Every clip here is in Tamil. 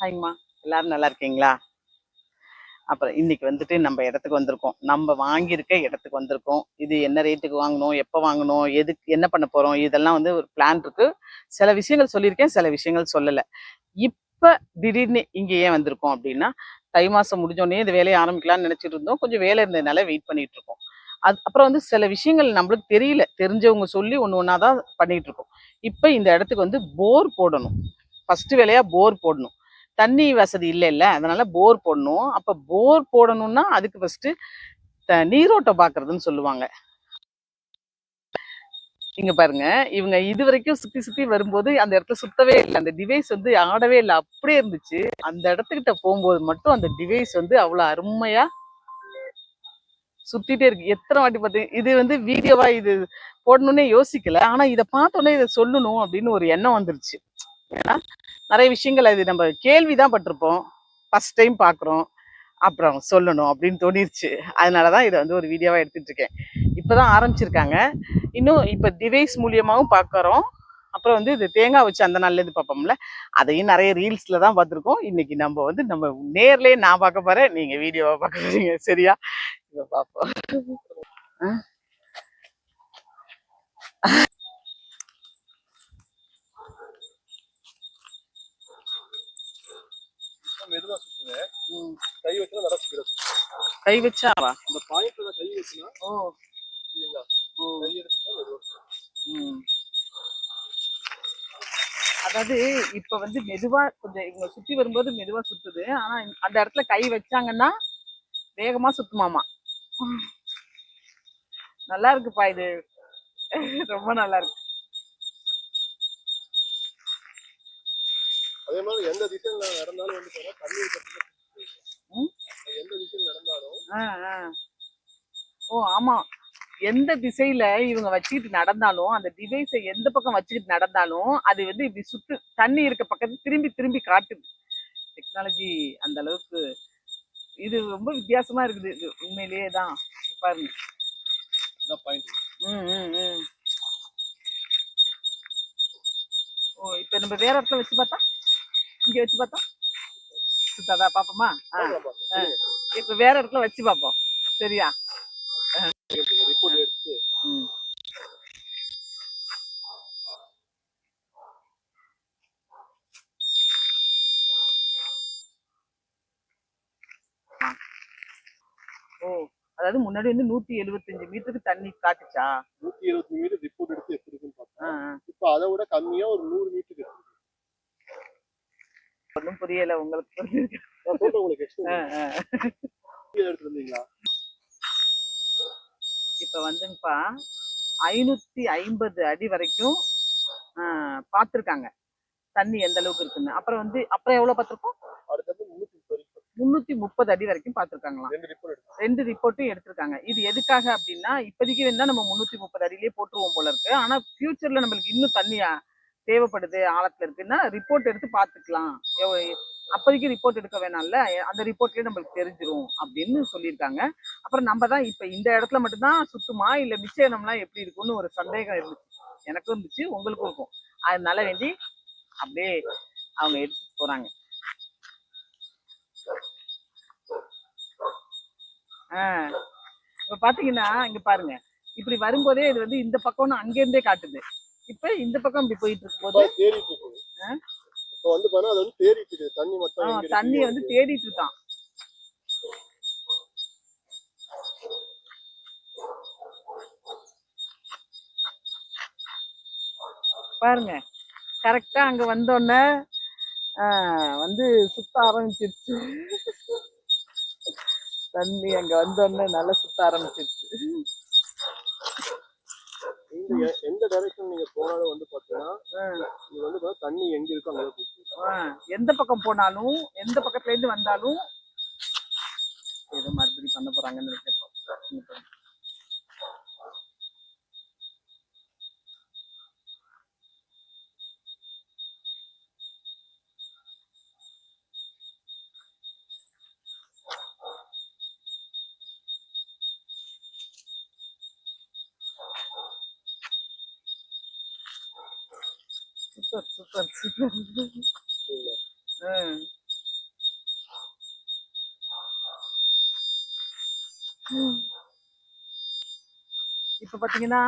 ஹாய்மா எல்லாரும் நல்லா இருக்கீங்களா? அப்புறம் இன்னைக்கு வந்துட்டு நம்ம இடத்துக்கு வந்திருக்கோம். நம்ம வாங்கியிருக்க இடத்துக்கு வந்திருக்கோம். இது என்ன ரேட்டுக்கு வாங்கணும்? எப்போ வாங்கணும்? எதுக்கு என்ன பண்ண போறோம்? இதெல்லாம் வந்து ஒரு பிளான் இருக்கு. சில விஷயங்கள் சொல்லியிருக்கேன் சில விஷயங்கள் சொல்லலை. இப்போ திடீர்னு இங்கே ஏன் வந்திருக்கோம் அப்படின்னா தை மாசம் முடிஞ்சோடனே இந்த வேலையை ஆரம்பிக்கலாம்னு நினைச்சிட்டு இருந்தோம். கொஞ்சம் வேலை இருந்ததுனால வெயிட் பண்ணிட்டு இருக்கோம். அது அப்புறம் வந்து சில விஷயங்கள் நம்மளுக்கு தெரியல. தெரிஞ்சவங்க சொல்லி ஒன்று ஒன்றா தான் பண்ணிகிட்டு இருக்கோம். இப்போ இந்த இடத்துக்கு வந்து போர் போடணும். ஃபஸ்ட்டு வேலையாக போர் போடணும். தண்ணி வசதி இல்லை இல்லை அதனால போர் போடணும். அப்போ போர் போடணும்னா அதுக்கு ஃபர்ஸ்ட் நீரோட்டம் பார்க்கறதுன்னு சொல்லுவாங்க. இங்கே பாருங்க இவங்க இது வரைக்கும் சுற்றி சுற்றி வரும்போது அந்த இடத்துல சுத்தவே இல்லை. அந்த டிவைஸ் வந்து ஆடவே இல்லை. அப்படியே இருந்துச்சு. அந்த இடத்துக்கிட்ட போகும்போது மட்டும் அந்த டிவைஸ் வந்து அவ்வளோ அருமையா சுத்திட்டே இருக்கு. எத்தனை வாட்டி பார்த்து இது வந்து வீடியோவா இது போடணும்னே யோசிக்கல. ஆனா இதை பார்த்தோன்னே இதை சொல்லணும் அப்படின்னு ஒரு எண்ணம் வந்துருச்சு. ஏன்னா நிறைய விஷயங்கள் அது நம்ம கேள்விதான் பட்டிருப்போம். ஃபர்ஸ்ட் டைம் பார்க்குறோம் அப்புறம் சொல்லணும் அப்படின்னு தோணிருச்சு. அதனால தான் இதை வந்து ஒரு வீடியோவாக எடுத்துட்டு இருக்கேன். இப்போ தான் ஆரம்பிச்சிருக்காங்க. இன்னும் இப்போ டிவைஸ் மூலியமாகவும் பார்க்குறோம் அப்புறம் வந்து இது தேங்காய் வச்சு அந்த நாள்லேருந்து பார்ப்போம்ல. அதையும் நிறைய ரீல்ஸில் தான் பார்த்துருக்கோம். இன்னைக்கு நம்ம வந்து நம்ம நேர்லேயே நான் பார்க்க போகிறேன் நீங்கள் வீடியோவை பார்க்க போகிறீங்க சரியா? இதை பார்ப்போம். மெதுவா சுத்துங்க. ம். கை வச்சா நல்லா ஸ்பீடா சுத்தும் கை வச்சாவா? அந்த பாயிண்ட்ல கை வச்சுனா ஓ சரிங்களா ஓ. கை எடுத்தா மெதுவா சுத்தும். ம். அதாவது இப்ப வந்து மெதுவா கொஞ்சம் இவங்க சுத்தி வரும்போது மெதுவா சுத்துது. ஆனா அந்த இடத்துல கை வச்சாங்கன்னா வேகமா சுத்துமாமா. நல்லா இருக்குப்பா இது. ரொம்ப நல்லா இருக்கு. அதே மாதிரி எந்த திசையில நடந்தாலும் வந்து போனா தண்ணி இருக்கிறதுல ம்? எந்த திசையில் நடந்தாலும் ஆ, ஆ. ஓ ஆமா. எந்த திசையில இவங்க வச்சுக்கிட்டு நடந்தாலும் அந்த டிவைஸை எந்த பக்கம் வச்சுக்கிட்டு நடந்தாலும் அது வந்து இப்படி சுத்து தண்ணி இருக்க பக்கத்து திரும்பி திரும்பி காட்டுது. டெக்னாலஜி அந்த அளவுக்கு இது ரொம்ப வித்தியாசமா இருக்குது. இது உண்மையிலேயே தான். பாருங்க. அதான் பாயிண்ட் ம் ம் ம். ஓ இப்போ நம்ம வேற இடத்துல வச்சு பார்த்தா? இங்க வச்சு பார்த்தா சுத்தாதா பாப்போமா? இப்போ வேற இடத்துல வச்சு பார்ப்போம் சரியா? ஓ அதாவது முன்னாடி வந்து நூத்தி எழுபத்தஞ்சு மீட்டருக்கு தண்ணி காட்டுச்சா? நூத்தி இருபத்தி மீட்டர் ரிப்போர்ட் எடுத்து எப்படி இருக்குன்னு ஆ, பார்த்தோம் ஆ. இப்போ அதை விட கம்மியா ஒரு நூறு மீட்டருக்கு இருக்கு ஒண்ணும் புரியல உங்களுக்கு புரிஞ்சிருக்கு. நான் சொல்றேன் உங்களுக்கு ஆ, எக்ஸ்ட்ரா ஆ. எடுத்து இருந்தீங்களா இப்ப வந்துங்கப்பா ஐநூத்தி ஐம்பது அடி வரைக்கும் பார்த்திருக்காங்க தண்ணி எந்த அளவுக்கு இருக்குன்னு. அப்புறம் வந்து அப்புறம் எவ்வளவு பார்த்திருக்கோம் முன்னூத்தி முப்பது. முன்னூத்தி அடி வரைக்கும் பார்த்திருக்காங்களாம் ரெண்டு ரிப்போர்ட்டும் எடுத்திருக்காங்க. இது எதுக்காக அப்படின்னா இப்போதைக்கு வேணா நம்ம முந்நூற்றி முப்பது அடியிலே போட்டுருவோம் போல இருக்கு. ஆனா ஃபியூச்சர்ல நம்மளுக்கு இன்னும் தண்ணி ஆ- தேவைப்படுது ஆழத்துல இருக்குன்னா ரிப்போர்ட் எடுத்து பார்த்துக்கலாம். அப்போதைக்கு ரிப்போர்ட் எடுக்க வேணாம்ல அந்த ரிப்போர்ட்லயே நம்மளுக்கு தெரிஞ்சிரும் அப்படின்னு சொல்லியிருக்காங்க. அப்புறம் நம்ம தான் இப்போ இந்த இடத்துல மட்டும்தான் சுத்துமா இல்ல மிச்ச இடம்லாம் எப்படி இருக்கும்னு ஒரு சந்தேகம் இருந்துச்சு. எனக்கும் இருந்துச்சு உங்களுக்கும் இருக்கும். அதனால வேண்டி அப்படியே அவங்க எடுத்துட்டு போறாங்க. ஆஹ் இப்ப பாத்தீங்கன்னா இங்க பாருங்க. இப்படி வரும்போதே இது வந்து இந்த பக்கம்னு அங்கிருந்தே காட்டுது. இப்ப இந்த பக்கம் இப்படி போயிட்டு இருக்கும்போது தேடிட்டு இருக்கு? இப்போ வந்து பாருங்க அது வந்து தேடிட்டு இருக்கு தண்ணி மட்டும் தண்ணி வந்து. தேடிட்டு இருக்கான். பாருங்க கரெக்டா அங்க வந்தோடனே வந்து சுத்த ஆரம்பிச்சிருச்சு. தண்ணி அங்க வந்தோடனே நல்லா சுத்த ஆரம்பிச்சிருச்சு. எந்த டைரக்ஷன் நீங்க போனாலும் வந்து பாத்தீங்கன்னா. இது வந்து தண்ணி எங்க இருக்கோ அங்க எந்த பக்கம் போனாலும் எந்த பக்கத்துல இருந்து வந்தாலும் ஏதோ மறுபடியும் பண்ண போறாங்கன்னு நினைக்கிறேன் இப்ப பாத்தீங்கன்னா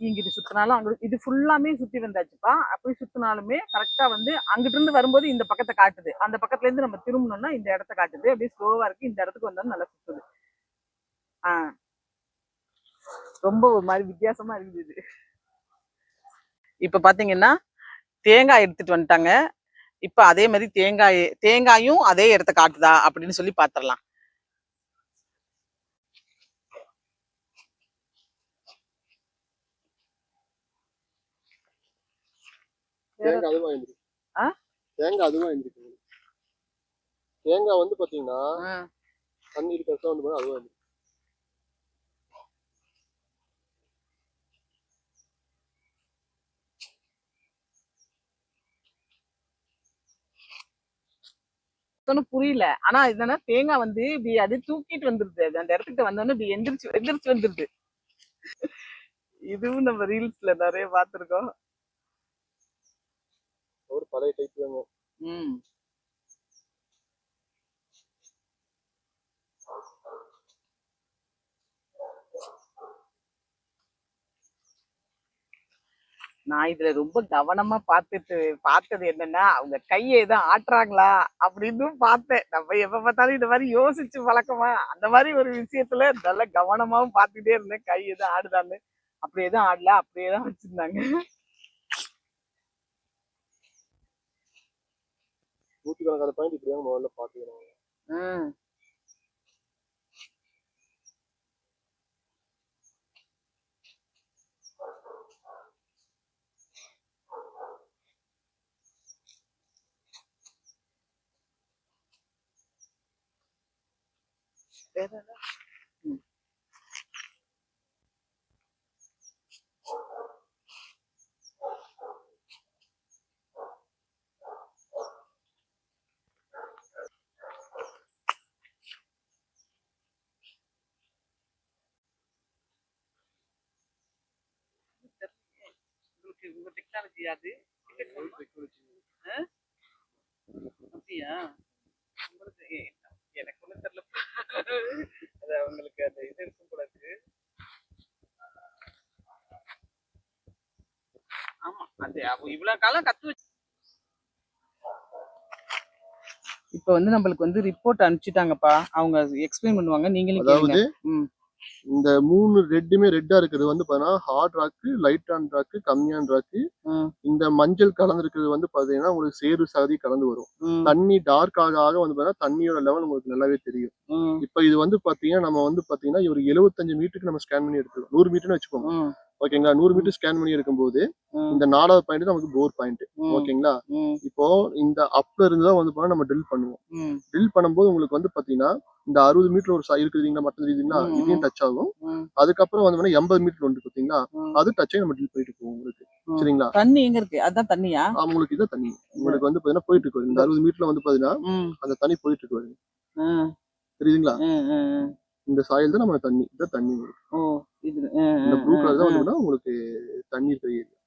இங்கிட்டு சுத்தினாலும் அங்கிட்டு இது ஃபுல்லாமே சுத்தி வந்தாச்சுப்பா. அப்படி சுத்தினாலுமே கரெக்டா வந்து அங்கிட்டு இருந்து வரும்போது இந்த பக்கத்தை காட்டுது. அந்த பக்கத்துல இருந்து நம்ம திரும்பணும்னா இந்த இடத்த காட்டுது. அப்படியே ஸ்லோவா இருக்கு. இந்த இடத்துக்கு வந்தாலும் நல்லா சுத்துது. ஆஹ் ரொம்ப ஒரு மாதிரி வித்தியாசமா இருக்குது இது. இப்ப பாத்தீங்கன்னா தேங்காய் எடுத்துட்டு வந்துட்டாங்க. இப்ப அதே மாதிரி தேங்காய் தேங்காயும் அதே இடத்த காட்டுதா அப்படின்னு சொல்லி பாத்திரலாம் தேங்காய் அதுவா? தேங்காய் வந்து பாத்தீங்கன்னா தண்ணி இருக்கிறதா வந்து பாத்தா அதுவா ஒன்னும் புரியல. ஆனா என்னன்னா தேங்காய் வந்து இப்படி அது தூக்கிட்டு வந்துருது. அது அந்த இடத்துக்கு வந்தோடனே இப்படி எந்திரிச்சு எந்திரிச்சு வந்துருது. இதுவும் நம்ம ரீல்ஸ்ல நிறைய பார்த்திருக்கோம். ஒரு பழைய டைப் தாங்க. ம். நான் இதுல ரொம்ப கவனமா பார்த்துட்டு பார்த்தது என்னன்னா அவங்க கையை எதுவும் ஆட்டுறாங்களா அப்படின்னு பார்த்தேன். நம்ம எப்ப பார்த்தாலும் இந்த மாதிரி யோசிச்சு வழக்கமா. அந்த மாதிரி ஒரு விஷயத்துல நல்ல கவனமாவும் பார்த்துட்டே இருந்தேன். கை எதுவும் ஆடுதான்னு. அப்படி எதுவும் ஆடல அப்படியே தான் வச்சிருந்தாங்க. நூற்றுக்கணக்கான பாயிண்ட் இப்படிதான் முதல்ல பாத்துக்கணும் உங்களுக்கு உங்க டெக்னாலஜி அது. அப்படியா? உங்களுக்கு எனக்கு ஒன்றும் தெரியல. அது அவங்களுக்கு அந்த இது இருக்கும் போல இருக்கு ஆமா அது இவ்வளவு காலம் கத்து வச்சு இப்ப வந்து நம்மளுக்கு வந்து ரிப்போர்ட் அனுப்பிச்சிட்டாங்கப்பா. அவங்க எக்ஸ்பிளைன் பண்ணுவாங்க. நீங்களும் கேளுங்க. ம். இந்த மூணு ரெட்டுமே ரெட்டா இருக்கிறது வந்து பாத்தீங்கன்னா hard rack light on rack கம்மியான ராக்கு இந்த மஞ்சள் கலந்துருக்கிறது வந்து பாத்தீங்கன்னா உங்களுக்கு சேறு சகதி கலந்து வரும். தண்ணி டார்க் ஆக ஆக வந்து பாத்தீங்கன்னா தண்ணியோட லெவல் உங்களுக்கு நல்லாவே தெரியும். இப்ப இது வந்து பாத்தீங்கன்னா நம்ம வந்து பாத்தீங்கன்னா ஒரு 75 மீட்டருக்கு நம்ம ஸ்கேன் பண்ணி எடுத்துக்கோம் நூறு மீட்டர்னு வச்சுக்கோங்க. ஓகேங்களா? நூறு மீட்டர் ஸ்கேன் பண்ணி எடுக்கும்போது ம். இந்த நாலாவது பாயிண்ட் நமக்கு போர் பாயிண்ட் ஓகேங்களா? இப்போ இந்த அப்ல இருந்து தான் வந்து பாத்தீங்கன்னா நம்ம ட்ரில் பண்ணுவோம். ட்ரில் பண்ணும்போது உங்களுக்கு வந்து பாத்தீங்கன்னா இந்த அறுபது மீட்டர் ஒரு இருக்குதுங்களா மட்டம் இருக்குதுங்களா ம், இதையும் டச் ஆகும். அதுக்கப்புறம் வந்து எண்பது மீட்டர் ஒன்று பாத்தீங்களா. அது டச் ஆகி நம்ம ட்ரில் போயிட்டு போவோம் உங்களுக்கு. சரிங்களா? தண்ணி எங்க இருக்கு? அதான் தண்ணியா? உங்களுக்கு இதான் தண்ணி. உங்களுக்கு வந்து பாத்தீங்கன்னா போயிட்டு இருக்கு. இந்த அறுபது மீட்டர்ல வந்து பாத்தீங்கன்னா அந்த தண்ணி போயிட்டு இருக்கு தெரியுதுங்களா. இந்த சாயல் தான் நம்ம தண்ணி இதான் தண்ணி. ஓ இது இந்த ப்ளூ கலர் தான் வந்து உங்களுக்கு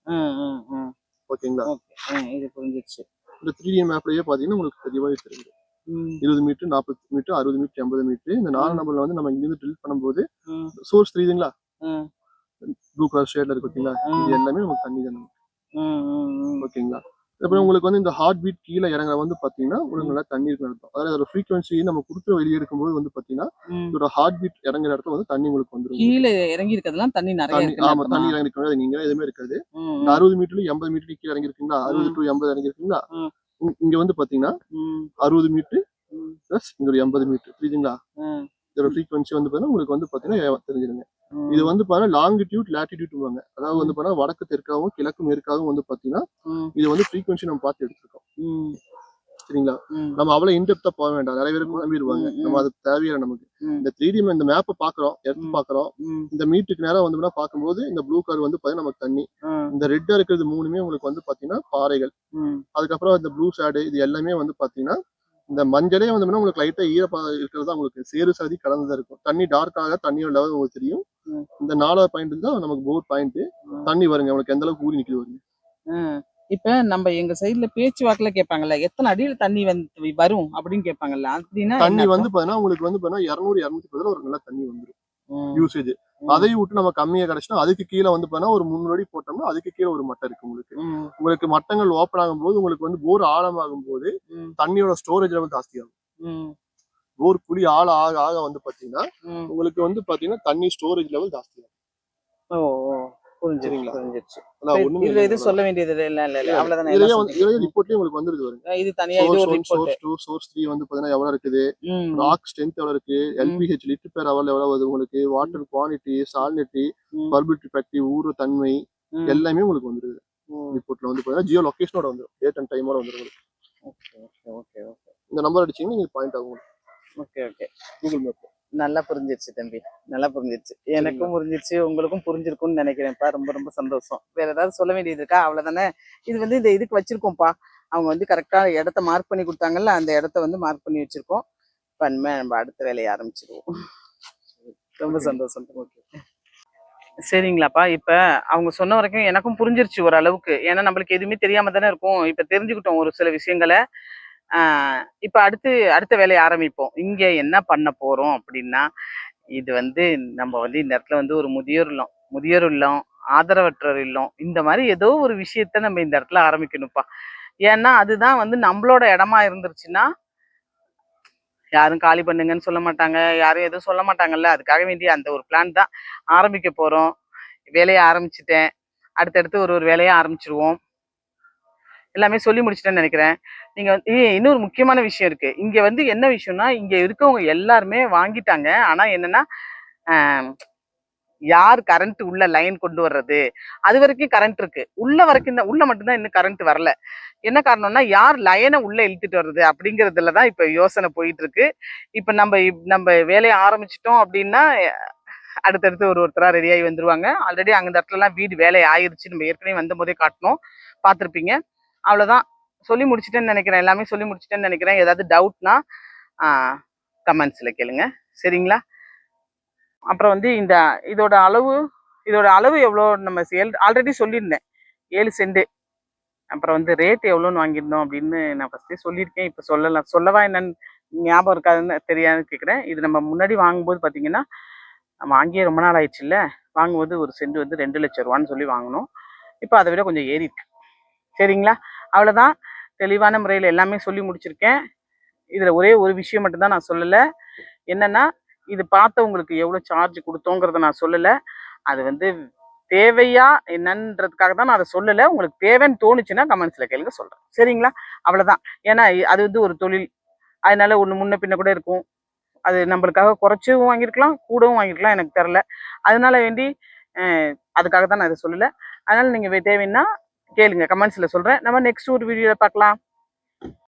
ம், ம், ம். ஓகேங்களா? இது புரிஞ்சிருச்சு. இந்த த்ரீ டி மேப்லயே பாத்தீங்கன்னா உங்களுக்கு தெளிவாக தெரியும். இருபது மீட்டர் நாற்பது மீட்டர் அறுபது மீட்டர் எண்பது மீட்டர் இந்த நாலு. நம்பர்ல வந்து நம்ம இங்கிருந்து ட்ரில் பண்ணும்போது சோர்ஸ் தெரியுதுங்களா? ப்ளூ கலர் ஷேட்ல இருக்கு பார்த்தீங்களா. இது எல்லாமே நமக்கு தண்ணி தான். ஓகேங்களா? அப்புறம் உங்களுக்கு வந்து இந்த ஹார்ட் பீட் கீழே இறங்குற வந்து பாத்தீங்கன்னா உங்களுக்கு நல்லா தண்ணி இருக்கு அர்த்தம் அதாவது அதோட ஃப்ரீக்வன்சி நம்ம கொடுத்து வெளியே எடுக்கும்போது வந்து பாத்தீங்கன்னா. இதோட ஹார்ட் பீட் இறங்குற இடத்துல வந்து தண்ணி உங்களுக்கு வந்துரும். கீழே இறங்கி இருக்கிறதுலாம் தண்ணி நிறைய ஆமா தண்ணி இறங்கி இருக்காது நீங்க எதுவுமே இருக்காது. அறுபது மீட்டர்ல எண்பது மீட்டர் கீழே இறங்கி இருக்கீங்களா அறுபது டு எண்பது இறங்கி இருக்கீங்களா. இங்க- வந்து பாத்தீங்கன்னா அறுபது மீட்டர் பிளஸ் இங்க ஒரு எண்பது மீட்டர் புரியுதுங்களா? இதோட ஃப்ரீக்வன்சி வந்து பாத்தீங்கன்னா உங்களுக்கு வந்து பாத்தீங்கன்னா தெரிஞ்சிருங்க. இது வந்து பாத்தீங்கன்னா லாங்கிடியூட் லேட்டிடியூட்வாங்க அதாவது வந்து பாத்தீங்கன்னா வடக்கு தெற்காகவும் கிழக்கு மேற்காகவும் வந்து பாத்தீங்கன்னா இது வந்து ஃப்ரீக்வன்சி நம்ம பார்த்து எடுத்திருக்கோம். சரிங்களா? நம்ம அவ்வளவு இன்டெப்தா போக வேண்டாம். நிறைய பேர் ம். நம்ம அது தேவையில்லை நமக்கு. இந்த த்ரீ டி இந்த மேப்பை பாக்குறோம் எடுத்து. பாக்குறோம் இந்த மீட்டுக்கு நேரம் வந்து பார்க்கும்போது இந்த ப்ளூ கலர் வந்து பாத்தீங்கன்னா நமக்கு தண்ணி. இந்த ரெட்டா இருக்கிறது மூணுமே உங்களுக்கு வந்து பாத்தீங்கன்னா பாறைகள். அதுக்கப்புறம் இந்த ப்ளூ ஷேடு இது எல்லாமே வந்து பாத்தீங்கன்னா இந்த மஞ்சளே வந்து உங்களுக்கு லைட்டா ஈரப்பதம் இருக்கிறது உங்களுக்கு சேறு சதி கலந்துதான் இருக்கும் தண்ணி டார்க்காக தண்ணியோட லெவல் உங்களுக்கு தெரியும். இந்த நாலாவது பாயிண்ட் தான் நமக்கு போர் பாயிண்ட். தண்ணி வருங்க உங்களுக்கு எந்த அளவுக்கு ஊறி நிக்குது வருங்க. இப்ப நம்ம எங்க சைடுல பேச்சு வாக்குல கேட்பாங்கல்ல எத்தனை அடியில தண்ணி வந்து வரும் அப்படின்னு கேட்பாங்கல்ல அப்படின்னா தண்ணி வந்து பாத்தீங்கன்னா உங்களுக்கு வந்து பாத்தீங்கன்னா இருநூறு இருநூத்தி பதில ஒரு நல்ல தண்ணி அர்த்தம்? யூசேஜ். அதையும் விட்டு நம்ம கம்மியா கிடைச்சுன்னா அதுக்கு கீழே வந்து பாத்தீங்கன்னா ஒரு முந்நூறு அடி போட்டோம்னா அதுக்கு கீழே ஒரு மட்டை இருக்கு உங்களுக்கு. உங்களுக்கு மட்டங்கள் ஓப்பன் ஆகும்போது உங்களுக்கு வந்து போர் ஆழமாகும் போது தண்ணியோட ஸ்டோரேஜ் லெவல் ஜாஸ்தி ஆகும் ம், போர் குழி ஆழ ஆக ஆக வந்து பாத்தீங்கன்னா. உங்களுக்கு வந்து பாத்தீங்கன்னா தண்ணி ஸ்டோரேஜ் லெவல் ஜாஸ்தி ஓ புரிஞ்சிருச்சு. இதுல இல்லை எதுவும் சொல்ல வேண்டியது இல்ல இல்ல இல்ல. அவ்வளவுதானே. இதுலயே எல்லாம் வந்து இதுலயே ரிப்போர்ட்லயே உங்களுக்கு வந்துருது வருங்க சொல்லிட்டீங்க. இது தனியா இது ஒரு source one report source two source three வந்து பாத்தீங்கன்னா எவ்வளவு இருக்குது? ராக் ஸ்ட்ரென்த் எவ்வளவு இருக்கு எல்பிஹெச் லிட்டர் பேர் எவ்வளவு எவ்வளவு வருது உங்களுக்கு? வாட்டர் குவாலிட்டி சாலினிட்டி ம். பர்பிலிட்டி ஃபேக்டரி ஊறு தன்மை. எல்லாமே உங்களுக்கு வந்துருது. ரிப்போர்ட்ல வந்து பாத்தீங்கன்னா ஜியோ லொகேஷனோட வந்துரும் டேட் அண்ட் டைமோட வந்துரும். Okay okay okay okay. இந்த நம்பர் அடிச்சீங்கன்னா நீங்க பாயிண்ட் ஆகும் ஓகே ஓகே. கூகுள் மேப் நல்லா புரிஞ்சிருச்சு தம்பி. நல்லா புரிஞ்சிருச்சு. எனக்கும் புரிஞ்சிருச்சு உங்களுக்கும் புரிஞ்சிருக்கும்னு நினைக்கிறேன்ப்பா. ரொம்ப ரொம்ப சந்தோஷம். வேற ஏதாவது சொல்ல வேண்டியது இருக்கா? அவ்வளவுதானே? இது வந்து இந்த இதுக்கு வச்சிருக்கோம்ப்பா. அவங்க வந்து கரெக்டா இடத்த மார்க் பண்ணி கொடுத்தாங்கல்ல அந்த இடத்த வந்து மார்க் பண்ணி வச்சிருக்கோம். பண்ண நம்ம அடுத்த வேலையை ஆரம்பிச்சிருவோம். ரொம்ப சந்தோஷம். ஓகே சரிங்களாப்பா. இப்ப அவங்க சொன்ன வரைக்கும் எனக்கும் புரிஞ்சிருச்சு ஒரு அளவுக்கு ஏன்னா நம்மளுக்கு எதுவுமே தெரியாம தானே இருக்கும். இப்ப தெரிஞ்சுக்கிட்டோம் ஒரு சில விஷயங்களை. இப்ப அடுத்து அடுத்த வேலையை ஆரம்பிப்போம். இங்க என்ன பண்ண போறோம் அப்படின்னா இது வந்து நம்ம வந்து இந்த இடத்துல வந்து ஒரு முதியோர் இல்லம். முதியோர் இல்லம் ஆதரவற்றோர் இல்லம் இந்த மாதிரி ஏதோ ஒரு விஷயத்த நம்ம இந்த இடத்துல ஆரம்பிக்கணும்ப்பா. ஏன்னா அதுதான் வந்து நம்மளோட இடமா இருந்துருச்சுன்னா யாரும் காலி பண்ணுங்கன்னு சொல்ல மாட்டாங்க. யாரும் எதுவும் சொல்ல மாட்டாங்கல்ல. அதுக்காக வேண்டிய அந்த ஒரு பிளான் தான் ஆரம்பிக்க போறோம். வேலையை ஆரம்பிச்சிட்டேன். அடுத்தடுத்து ஒரு ஒரு வேலையை ஆரம்பிச்சிருவோம். எல்லாமே சொல்லி முடிச்சிட்டேன்னு நினைக்கிறேன். நீங்க வந்து இன்னொரு முக்கியமான விஷயம் இருக்கு. இங்க வந்து என்ன விஷயம்னா இங்க இருக்கவங்க எல்லாருமே வாங்கிட்டாங்க. ஆனா என்னன்னா யார் கரண்ட் உள்ள லைன் கொண்டு வர்றது? அது வரைக்கும் கரண்ட் இருக்கு. உள்ள வரைக்கும் தான் உள்ள மட்டும்தான் இன்னும் கரண்ட் வரல. என்ன காரணம்னா யார் லைனை உள்ள இழுத்துட்டு வர்றது? அப்படிங்கறதுல தான் இப்ப யோசனை போயிட்டு இருக்கு. இப்ப நம்ம இப்- நம்ம வேலையை ஆரம்பிச்சிட்டோம் அப்படின்னா அடுத்தடுத்து ஒரு ஒருத்தராக ரெடியாகி வந்துருவாங்க. ஆல்ரெடி அந்த இடத்துலலாம் இடத்துல எல்லாம் வீடு வேலை ஆயிருச்சு. நம்ம ஏற்கனவே வந்த போதே காட்டணும் பார்த்துருப்பீங்க. அவ்வளோதான் சொல்லி முடிச்சிட்டேன்னு நினைக்கிறேன். எல்லாமே சொல்லி முடிச்சிட்டேன்னு நினைக்கிறேன். ஏதாவது டவுட்னா கமெண்ட்ஸில் கேளுங்க. சரிங்களா? அப்புறம் வந்து இந்த இதோட அளவு இதோட அளவு எவ்வளோ நம்ம ஆல்ரெடி சொல்லியிருந்தேன். ஏழு சென்ட் அப்புறம் வந்து ரேட் எவ்வளோன்னு வாங்கியிருந்தோம் அப்படின்னு நான் ஃபஸ்ட்டே சொல்லியிருக்கேன். இப்போ சொல்லலாம். சொல்லவா என்னன்னு ஞாபகம் இருக்காதுன்னு தெரியாதுன்னு கேட்குறேன். இது நம்ம முன்னாடி வாங்கும்போது பார்த்தீங்கன்னா வாங்கியே ரொம்ப நாள் ஆயிடுச்சுல்ல வாங்கும்போது ஒரு சென்ட் வந்து ரெண்டு லட்சம் ரூபான்னு சொல்லி வாங்கினோம். இப்போ அதை விட கொஞ்சம் ஏறி இருக்கு சரிங்களா? அவ்வளோதான் தெளிவான முறையில் எல்லாமே சொல்லி முடிச்சிருக்கேன். இதில் ஒரே ஒரு விஷயம் மட்டும்தான் நான் சொல்லலை. என்னென்னா இது பார்த்தவங்களுக்கு எவ்வளோ சார்ஜ் கொடுத்தோங்கிறத நான் சொல்லலை. அது வந்து தேவையா என்னன்றதுக்காக தான் நான் அதை சொல்லலை. உங்களுக்கு தேவைன்னு தோணுச்சுன்னா கமெண்ட்ஸில் கேளுங்க சொல்கிறேன் சரிங்களா? அவ்வளோதான் ஏன்னா அது வந்து ஒரு தொழில். அதனால ஒன்று முன்ன பின்ன கூட இருக்கும். அது நம்மளுக்காக குறைச்சும் வாங்கியிருக்கலாம் கூடவும் வாங்கியிருக்கலாம் எனக்கு தெரில அதனால வேண்டி அதுக்காக தான் நான் இதை சொல்லலை. அதனால் நீங்கள் தேவைன்னா கேளுங்க கமெண்ட்ஸில் சொல்கிறேன் நம்ம நெக்ஸ்ட் ஒரு வீடியோவில் பார்க்கலாம்.